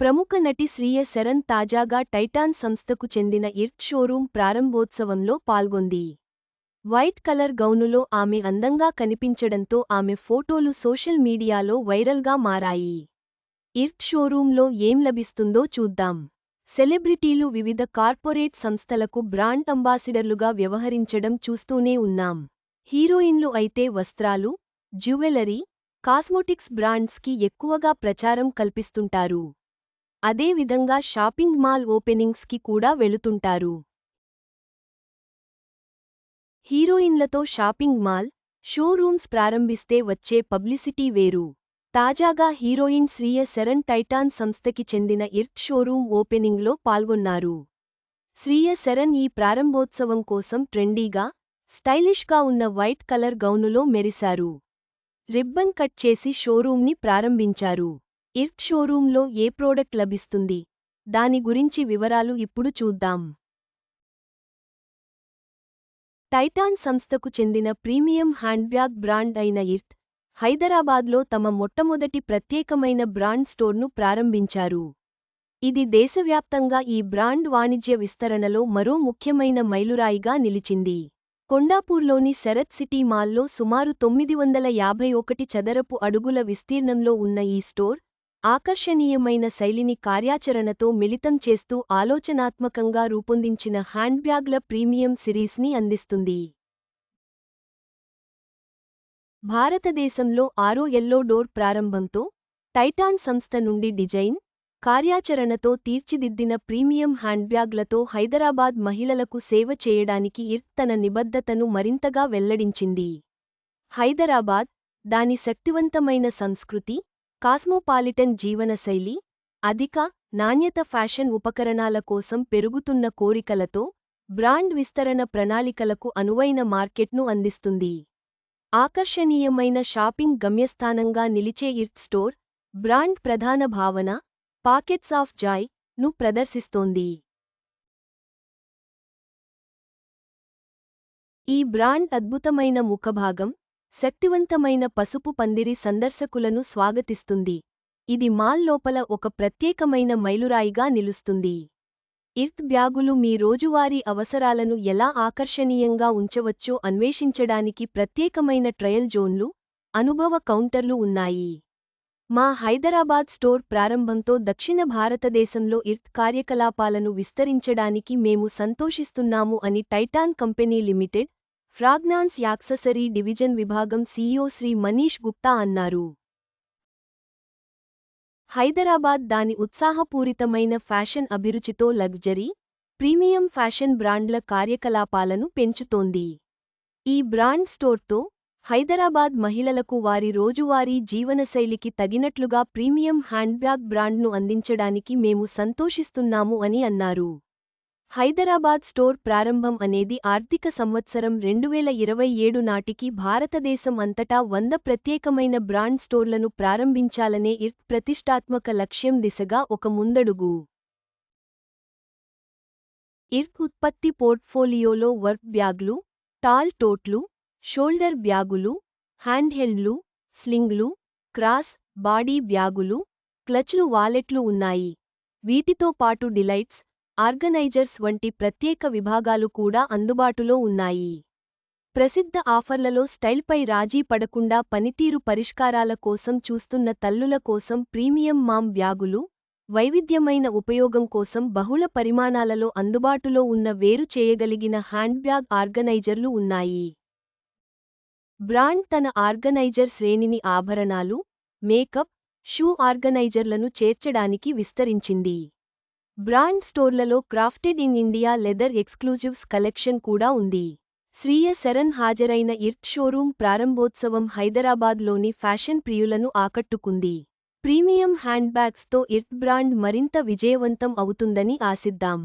ప్రముఖ నటి శ్రీయ శరణ్ తాజాగా టైటాన్ సంస్థకు చెందిన ఇర్ట్ షోరూం ప్రారంభోత్సవంలో పాల్గొంది. వైట్ కలర్ గౌనులో ఆమె అందంగా కనిపించడంతో ఆమె ఫోటోలు సోషల్ మీడియాలో వైరల్గా మారాయి. ఇర్ట్ షోరూంలో ఏం లభిస్తుందో చూద్దాం. సెలబ్రిటీలు వివిధ కార్పొరేట్ సంస్థలకు బ్రాండ్ అంబాసిడర్లుగా వ్యవహరించడం చూస్తూనే ఉన్నాం. హీరోయిన్లు అయితే వస్త్రాలు జ్యువెలరీ కాస్మోటిక్స్ బ్రాండ్స్కి ఎక్కువగా ప్రచారం కల్పిస్తుంటారు. అదేవిధంగా షాపింగ్ మాల్ ఓపెనింగ్స్కి కూడా వెళుతుంటారు. హీరోయిన్లతో షాపింగ్ మాల్ షోరూమ్స్ ప్రారంభిస్తే వచ్చే పబ్లిసిటీ వేరు. తాజాగా హీరోయిన్ శ్రీయ శరణ్ టైటాన్ సంస్థకి చెందిన ఇర్ట్ షోరూం ఓపెనింగ్లో పాల్గొన్నారు. శ్రీయ శరణ్ ఈ ప్రారంభోత్సవం కోసం ట్రెండీగా స్టైలిష్గా ఉన్న వైట్ కలర్ గౌనులో మెరిశారు. రిబ్బన్ కట్ చేసి షోరూమ్ని ప్రారంభించారు. ఇర్ట్ షోరూంలో ఏ ప్రోడక్ట్ లభిస్తుంది? దాని గురించి వివరాలు ఇప్పుడు చూద్దాం. టైటాన్ సంస్థకు చెందిన ప్రీమియం హ్యాండ్బ్యాగ్ బ్రాండ్ అయిన ఇర్ట్ హైదరాబాద్లో తమ మొట్టమొదటి ప్రత్యేకమైన బ్రాండ్ స్టోర్ను ప్రారంభించారు. ఇది దేశవ్యాప్తంగా ఈ బ్రాండ్ వాణిజ్య విస్తరణలో మరో ముఖ్యమైన మైలురాయిగా నిలిచింది. కొండాపూర్లోని శరత్ సిటీ మాల్లో సుమారు తొమ్మిది వందల యాభై ఒకటి చదరపు అడుగుల విస్తీర్ణంలో ఉన్న ఈ స్టోర్ ఆకర్షణీయమైన శైలిని కార్యాచరణతో మిళితం చేస్తూ ఆలోచనాత్మకంగా రూపొందించిన హ్యాండ్బ్యాగ్ల ప్రీమియం సిరీస్ని అందిస్తుంది. భారతదేశంలో ఆరో ఎల్లో డోర్ ప్రారంభంతో టైటాన్ సంస్థ నుండి డిజైన్ కార్యాచరణతో తీర్చిదిద్దిన ప్రీమియం హ్యాండ్బ్యాగ్లతో హైదరాబాద్ మహిళలకు సేవ చేయడానికి ఇర్త్ తన నిబద్ధతను మరింతగా వెల్లడించింది. హైదరాబాద్ దాని శక్తివంతమైన సంస్కృతి కాస్మోపాలిటన్ జీవనశైలి అధిక నాణ్యత ఫ్యాషన్ ఉపకరణాల కోసం పెరుగుతున్న కోరికలతో బ్రాండ్ విస్తరణ ప్రణాళికలకు అనువైన మార్కెట్ను అందిస్తుంది. ఆకర్షణీయమైన షాపింగ్ గమ్యస్థానంగా నిలిచే ఇర్త్ స్టోర్ బ్రాండ్ ప్రధాన భావన పాకెట్స్ ఆఫ్ జాయ్ను ప్రదర్శిస్తోంది. ఈ బ్రాండ్ అద్భుతమైన ముఖభాగం శక్తివంతమైన పసుపు పందిరి సందర్శకులను స్వాగతిస్తుంది. ఇది మాల్ లోపల ఒక ప్రత్యేకమైన మైలురాయిగా నిలుస్తుంది. ఇర్త్ బ్యాగులు మీ రోజువారీ అవసరాలను ఎలా ఆకర్షణీయంగా ఉంచవచ్చో అన్వేషించడానికి ప్రత్యేకమైన ట్రయల్ జోన్లు అనుభవ కౌంటర్లు ఉన్నాయి. మా హైదరాబాద్ స్టోర్ ప్రారంభంతో దక్షిణ భారతదేశంలో ఇర్త్ కార్యకలాపాలను విస్తరించడానికి మేము సంతోషిస్తున్నాము అని Titan company limited fragrance accessory division విభాగం సీఈఓ శ్రీ మనీష్ గుప్తా అన్నారు. హైదరాబాద్ దాని ఉత్సాహపూరితమైన ఫ్యాషన్ అభిరుచితో లగ్జరీ ప్రీమియం ఫ్యాషన్ బ్రాండ్ల కార్యకలాపాలను పెంచుతోంది. ఈ బ్రాండ్ స్టోర్తో హైదరాబాద్ మహిళలకు వారి రోజువారీ జీవనశైలికి తగినట్లుగా ప్రీమియం హ్యాండ్బ్యాగ్ బ్రాండ్ను అందించడానికి మేము సంతోషిస్తున్నాము అని అన్నారు. హైదరాబాద్ స్టోర్ ప్రారంభం అనేది ఆర్థిక సంవత్సరం రెండువేల ఇరవై ఏడు నాటికి భారతదేశం అంతటా వంద ప్రత్యేకమైన బ్రాండ్ స్టోర్లను ప్రారంభించాలనే ఇర్త్ ప్రతిష్టాత్మక లక్ష్యం దిశగా ఒక ముందడుగు. ఇర్త్ ఉత్పత్తి పోర్ట్ఫోలియోలో వర్క్ బ్యాగ్లు టాల్ టోట్లు షోల్డర్ బ్యాగులు హ్యాండ్హెల్డ్లు స్లింగ్లు క్రాస్ బాడీ బ్యాగులు క్లచ్లు వాలెట్లు ఉన్నాయి. వీటితో పాటు డిలైట్స్ ఆర్గనైజర్స్ వంటి ప్రత్యేక విభాగాలు కూడా అందుబాటులో ఉన్నాయి. ప్రసిద్ధ ఆఫర్లలో స్టైల్పై రాజీ పడకుండా పనితీరు పరిష్కారాల కోసం చూస్తున్న తల్లుల కోసం ప్రీమియం మామ్ బ్యాగులు వైవిధ్యమైన ఉపయోగం కోసం బహుళ పరిమాణాలలో అందుబాటులో ఉన్న వేరు చేయగలిగిన హ్యాండ్బ్యాగ్ ఆర్గనైజర్లు ఉన్నాయి. బ్రాండ్ తన ఆర్గనైజర్ శ్రేణిని ఆభరణాలు మేకప్ షూ ఆర్గనైజర్లను చేర్చడానికి విస్తరించింది. Brand స్టోర్లలో crafted in India leather exclusives collection కూడా ఉంది. శ్రీయ శరణ్ హాజరైన ఇర్ట్ షోరూం ప్రారంభోత్సవం హైదరాబాద్లోని ఫ్యాషన్ ప్రియులను ఆకట్టుకుంది. ప్రీమియం హ్యాండ్బ్యాగ్స్తో ఇర్ట్ బ్రాండ్ మరింత విజయవంతం అవుతుందని ఆశిద్దాం.